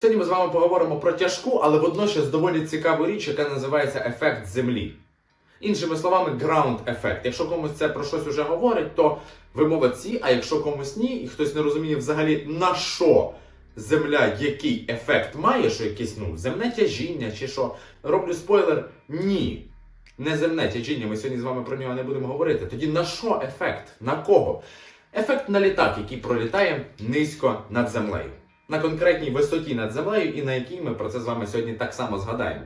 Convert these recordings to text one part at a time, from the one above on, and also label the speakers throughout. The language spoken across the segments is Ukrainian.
Speaker 1: Сьогодні ми з вами поговоримо про тяжку, але водночас доволі цікаву річ, яка називається ефект землі. Іншими словами, ground ефект. Якщо комусь це про щось уже говорить, то ви молодці, а якщо комусь ні, і хтось не розуміє взагалі на що земля який ефект має, що якесь ну, земне тяжіння чи що. Роблю спойлер, ні. Не земне тяжіння, ми сьогодні з вами про нього не будемо говорити. Тоді на що ефект? На кого? Ефект на літак, який пролітає низько над землею. На конкретній висоті над землею, і на якій ми про це з вами сьогодні так само згадаємо.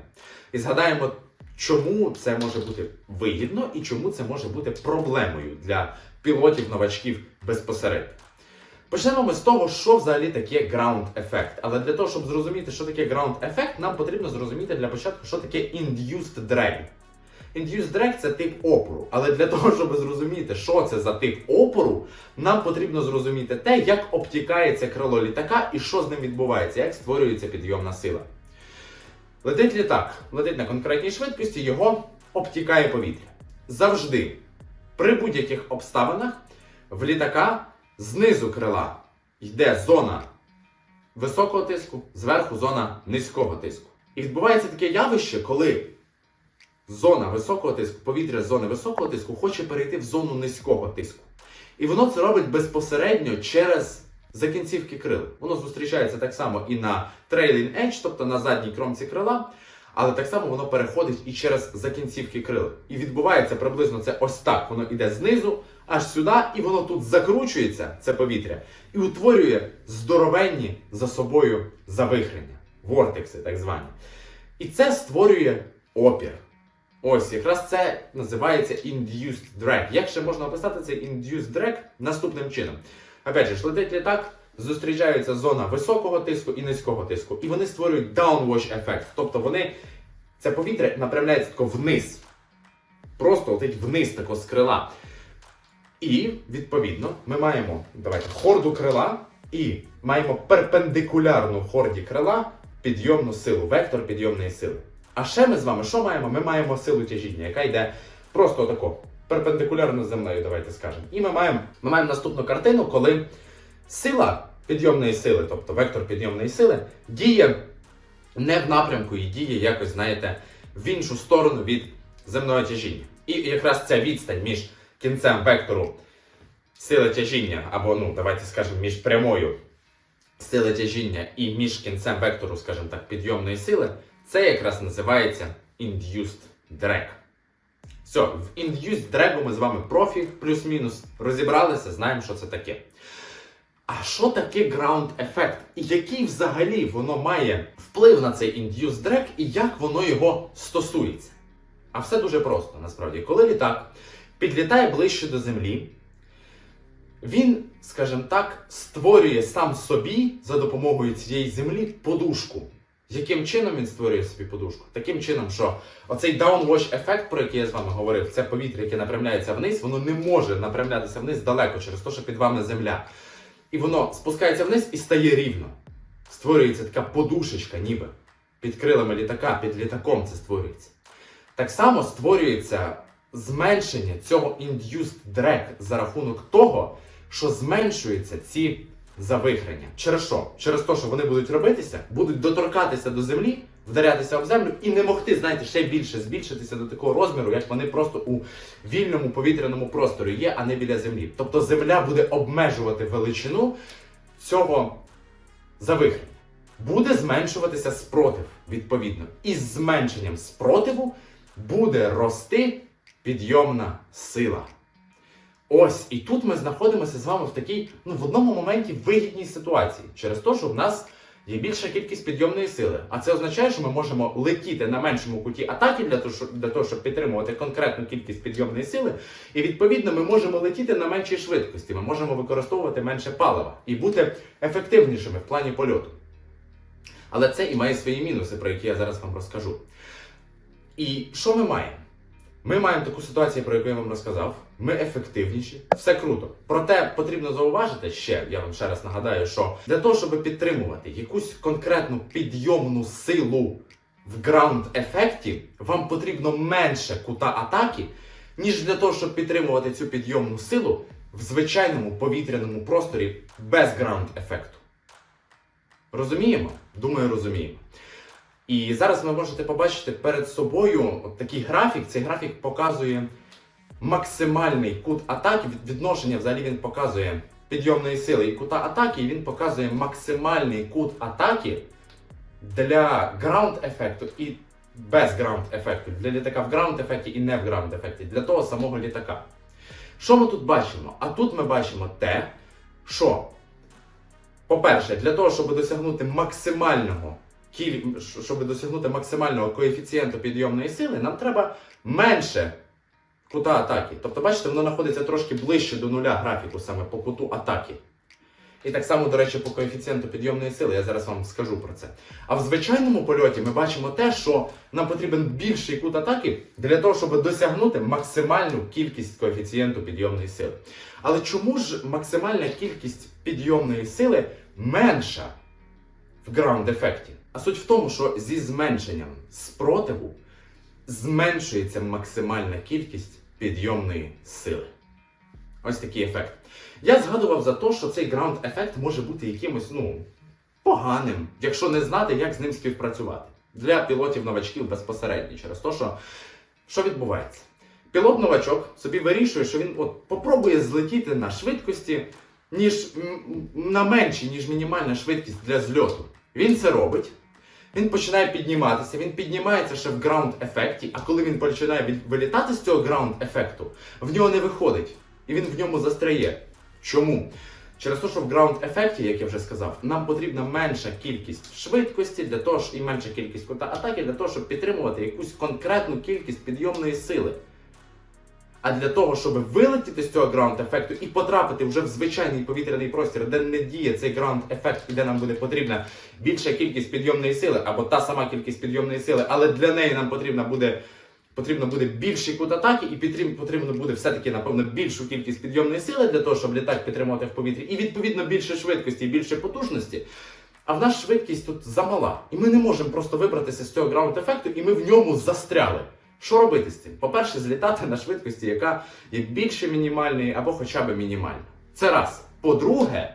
Speaker 1: І згадаємо, чому це може бути вигідно і чому це може бути проблемою для пілотів-новачків безпосередньо. Почнемо ми з того, що взагалі таке ground ефект. Але для того, щоб зрозуміти, що таке ground ефект, нам потрібно зрозуміти для початку, що таке induced drag. Induced drag це тип опору. Але для того, щоб зрозуміти, що це за тип опору, нам потрібно зрозуміти те, як обтікається крило літака і що з ним відбувається, як створюється підйомна сила. Летить літак, летить на конкретній швидкості, його обтікає повітря. Завжди, при будь-яких обставинах, в літака знизу крила йде зона високого тиску, зверху зона низького тиску. І відбувається таке явище, коли зона високого тиску, повітря з зони високого тиску хоче перейти в зону низького тиску. І воно це робить безпосередньо через закінцівки крил. Воно зустрічається так само і на trailing edge, тобто на задній кромці крила, але так само воно переходить і через закінцівки крил. І відбувається приблизно це ось так. Воно йде знизу, аж сюди, і воно тут закручується, це повітря, і утворює здоровенні за собою завихрення, вортекси, так звані. І це створює опір. Ось якраз це називається induced drag. Як ще можна описати цей induced drag наступним чином? Опять же, летить літак, зустрічається зона високого тиску і низького тиску, і вони створюють downwash ефект. Тобто вони це повітря направляється тако вниз. Просто летить вниз тако з крила. І, відповідно, ми маємо давайте, хорду крила і маємо перпендикулярну хорді крила підйомну силу, вектор підйомної сили. А ще ми з вами що маємо? Ми маємо силу тяжіння, яка йде просто отако, перпендикулярно землею, давайте скажемо. І ми маємо, ми маємо наступну картину, коли сила підйомної сили, тобто вектор підйомної сили, діє не в напрямку і діє якось, знаєте, в іншу сторону від земного тяжіння. І якраз ця відстань між кінцем вектору сили тяжіння, або, ну, давайте скажемо, між прямою сили тяжіння і між кінцем вектору, скажімо так, підйомної сили, це якраз називається induced drag. Все, в induced drag ми з вами профі, плюс-мінус, розібралися, знаємо, що це таке. А що таке ground ефект? І який взагалі воно має вплив на цей induced drag і як воно його стосується? А все дуже просто, насправді. Коли літак підлітає ближче до землі, він, скажімо так, створює сам собі за допомогою цієї землі подушку. Яким чином він створює собі подушку? Таким чином, що оцей downwash ефект, про який я з вами говорив, це повітря, яке направляється вниз, воно не може направлятися вниз далеко через те, що під вами земля. І воно спускається вниз і стає рівно. Створюється така подушечка, ніби під крилами літака, під літаком це створюється. Так само створюється зменшення цього induced drag за рахунок того, що зменшуються ці завихрення. Через що? Через те, що вони будуть робитися, будуть доторкатися до землі, вдарятися об землю і не могти, знаєте, ще більше збільшитися до такого розміру, як вони просто у вільному повітряному просторі є, а не біля землі. Тобто земля буде обмежувати величину цього завихрення. Буде зменшуватися спротив, відповідно. І з зменшенням спротиву буде рости підйомна сила. Ось, і тут ми знаходимося з вами в такій, ну, в одному моменті вигідній ситуації, через те, що в нас є більша кількість підйомної сили. А це означає, що ми можемо летіти на меншому куті атаки для того, для того, щоб підтримувати конкретну кількість підйомної сили. І відповідно ми можемо летіти на меншій швидкості, ми можемо використовувати менше палива і бути ефективнішими в плані польоту. Але це і має свої мінуси, про які я зараз вам розкажу. І що ми маємо? Ми маємо таку ситуацію, про яку я вам розказав. Ми ефективніші, все круто. Проте потрібно зауважити ще, я вам ще раз нагадаю, що для того, щоб підтримувати якусь конкретну підйомну силу в граунд ефекті, вам потрібно менше кута атаки, ніж для того, щоб підтримувати цю підйомну силу в звичайному повітряному просторі без граунд ефекту. Розуміємо? Думаю, розуміємо. І зараз ви можете побачити перед собою от такий графік. Цей графік показує максимальний кут атаки. Відношення взагалі він показує підйомної сили і кута атаки, і він показує максимальний кут атаки для граунд ефекту і без граунд ефекту. Для літака в граунд ефекті і не в граунд ефекті, для того самого літака. Що ми тут бачимо? А тут ми бачимо те, що, по-перше, для того, щоб досягнути максимального. Щоб досягнути максимального коефіцієнту підйомної сили, нам треба менше кута атаки. Тобто, бачите, воно знаходиться трошки ближче до нуля графіку саме по куту атаки. І так само, до речі, по коефіцієнту підйомної сили, я зараз вам скажу про це. А в звичайному польоті ми бачимо те, що нам потрібен більший кут атаки для того, щоб досягнути максимальну кількість коефіцієнту підйомної сили. Але чому ж максимальна кількість підйомної сили менша в граунд ефекті? А суть в тому, що зі зменшенням спротиву зменшується максимальна кількість підйомної сили. Ось такий ефект. Я згадував за те, що цей граунд ефект може бути якимось, ну, поганим, якщо не знати, як з ним співпрацювати. Для пілотів-новачків безпосередньо, через те, що що відбувається? Пілот-новачок собі вирішує, що він от попробує злетіти на швидкості, ніж на меншій, ніж мінімальна швидкість для зльоту. Він це робить. Він починає підніматися, він піднімається ще в граунд ефекті, а коли він починає вилітати з цього граунд ефекту, в нього не виходить. І він в ньому застряє. Чому? Через те, що в граунд ефекті, як я вже сказав, нам потрібна менша кількість швидкості для того, і менша кількість кута атаки для того, щоб підтримувати якусь конкретну кількість підйомної сили. А для того, щоб вилетіти з цього граунд ефекту і потрапити вже в звичайний повітряний простір, де не діє цей граунд ефект і де нам буде потрібна більша кількість підйомної сили, або та сама кількість підйомної сили, але для неї нам потрібна буде. Потрібно буде більший кут атаки, і потрібно буде все-таки, напевно, більшу кількість підйомної сили для того, щоб літак підтримувати в повітрі, і відповідно більше швидкості і більше потужності. А в нас швидкість тут замала. І ми не можемо просто вибратися з цього граунд ефекту, і ми в ньому застряли. Що робити з цим? По-перше, злітати на швидкості, яка є більше мінімальної або хоча б мінімальна. Це раз. По-друге,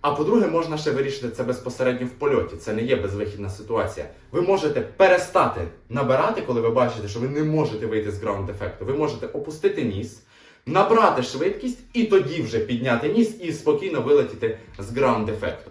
Speaker 1: а по-друге, можна ще вирішити це безпосередньо в польоті. Це не є безвихідна ситуація. Ви можете перестати набирати, коли ви бачите, що ви не можете вийти з граунд ефекту. Ви можете опустити ніс, набрати швидкість і тоді вже підняти ніс і спокійно вилетіти з граунд ефекту.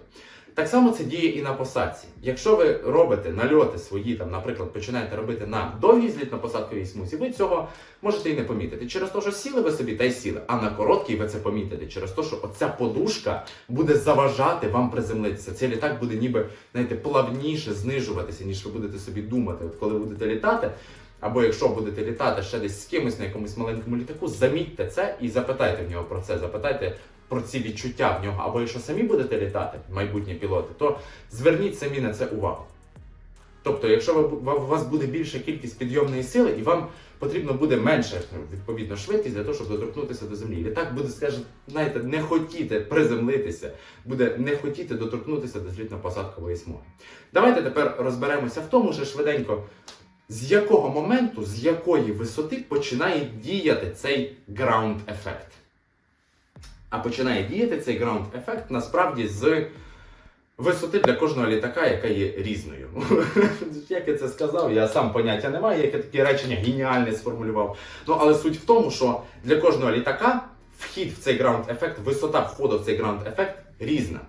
Speaker 1: Так само це діє і на посадці. Якщо ви робите нальоти свої, там, наприклад, починаєте робити на довгій злітно-посадковій смузі, ви цього можете і не помітити. Через те, що сіли ви собі та й сіли, а на короткій ви це помітите. Через те, що оця подушка буде заважати вам приземлитися. Цей літак буде ніби знаєте, плавніше знижуватися, ніж ви будете собі думати. От коли будете літати, або якщо будете літати ще десь з кимось на якомусь маленькому літаку, замітьте це і запитайте в нього про це. Запитайте про ці відчуття в нього. Або якщо самі будете літати, майбутні пілоти, то зверніть самі на це увагу. Тобто, якщо у вас буде більша кількість підйомної сили, і вам потрібно буде менше ну, відповідно швидкість для того, щоб доторкнутися до землі. Літак буде, скаже, знаєте, не хотіти приземлитися, буде не хотіти доторкнутися до злітно-посадкової смуги. Давайте тепер розберемося в тому, що швиденько, з якого моменту, з якої висоти починає діяти цей граунд ефект. А починає діяти цей граунд ефект насправді з висоти для кожного літака, яка є різною. Як я це сказав, я сам поняття не маю, як я таке речення геніальне сформулював. Ну але суть в тому, що для кожного літака вхід в цей граунд ефект, висота входу в цей граунд ефект різна.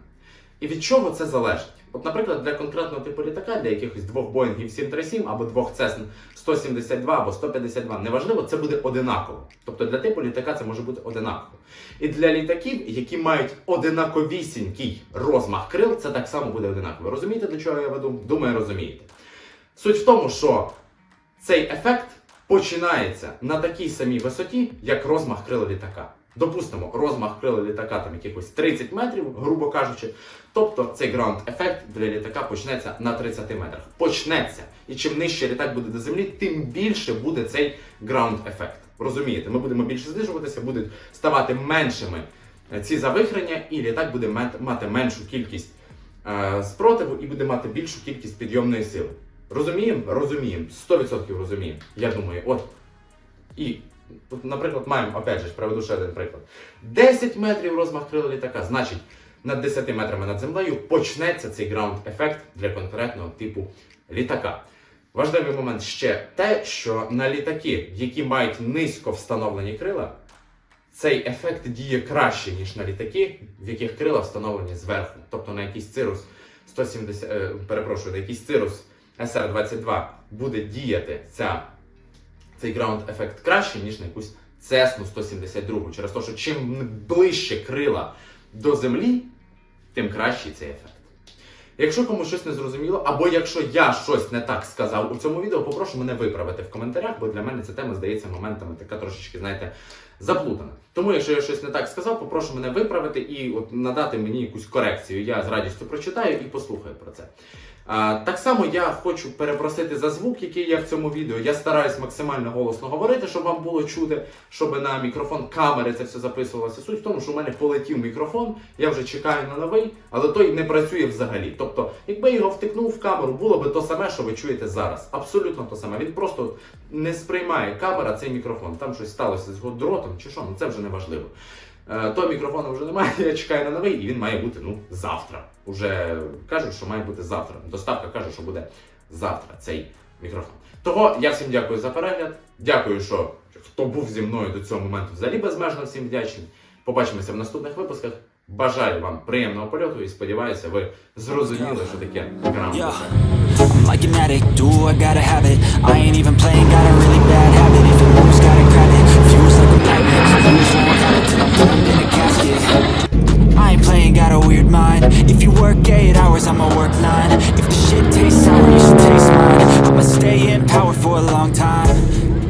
Speaker 1: І від чого це залежить? От, наприклад, для конкретного типу літака, для якихось двох Боїнгів 737 або двох Cessna 172 або 152, неважливо, це буде одинаково. Тобто для типу літака це може бути одинаково. І для літаків, які мають одинаковісінький розмах крил, це так само буде одинаково. Розумієте, до чого я веду? Думаю, розумієте. Суть в тому, що цей ефект починається на такій самій висоті, як розмах крила літака. Допустимо, розмах крила літака там якихось 30 метрів, грубо кажучи. Тобто цей граунд ефект для літака почнеться на 30 метрах. Почнеться. І чим нижче літак буде до землі, тим більше буде цей граунд ефект. Розумієте, ми будемо більше знижуватися, будуть ставати меншими е, ці завихрення, і літак буде мати меншу кількість е, спротиву і буде мати більшу кількість підйомної сили. Розуміємо? Розуміємо. 100% розуміємо. Я думаю, от. І, наприклад, маємо, опять же, приведу ще один приклад. 10 метрів розмах крила літака. Значить, над 10 метрами над землею почнеться цей граунд-ефект для конкретного типу літака. Важливий момент ще те, що на літаки, які мають низько встановлені крила, цей ефект діє краще, ніж на літаки, в яких крила встановлені зверху. Тобто на якийсь цирус 170, е, перепрошую, на якийсь цирус SR-22 буде діяти ця, цей граунд-ефект краще, ніж на якусь Cessna 172. Через те, що чим ближче крила до землі, тим кращий цей ефект. Якщо комусь щось не зрозуміло, або якщо я щось не так сказав у цьому відео, попрошу мене виправити в коментарях, бо для мене ця тема здається моментами така трошечки, знаєте, заплутана. Тому, якщо я щось не так сказав, попрошу мене виправити і от надати мені якусь корекцію. Я з радістю прочитаю і послухаю про це. А, так само я хочу перепросити за звук, який є в цьому відео. Я стараюсь максимально голосно говорити, щоб вам було чути, щоб на мікрофон камери це все записувалося. Суть в тому, що у мене полетів мікрофон, я вже чекаю на новий, але той не працює взагалі. Тобто, якби я його втикнув в камеру, було би то саме, що ви чуєте зараз. Абсолютно то саме. Він просто не сприймає камера цей мікрофон. Там щось сталося з його дротом чи що, ну це вже не важливо. Е, Того мікрофону вже немає, я чекаю на новий, і він має бути ну, завтра. Уже кажуть, що має бути завтра. Доставка каже, що буде завтра цей мікрофон. Того я всім дякую за перегляд. Дякую, що хто був зі мною до цього моменту, взагалі безмежно всім вдячний. Побачимося в наступних випусках. Бажаю вам приємного польоту і сподіваюся, ви зрозуміли, що таке граунд.
Speaker 2: weird mind. If you work 8 hours, I'ma work 9 If the shit tastes sour, you should taste mine. I'ma stay in power for a long time.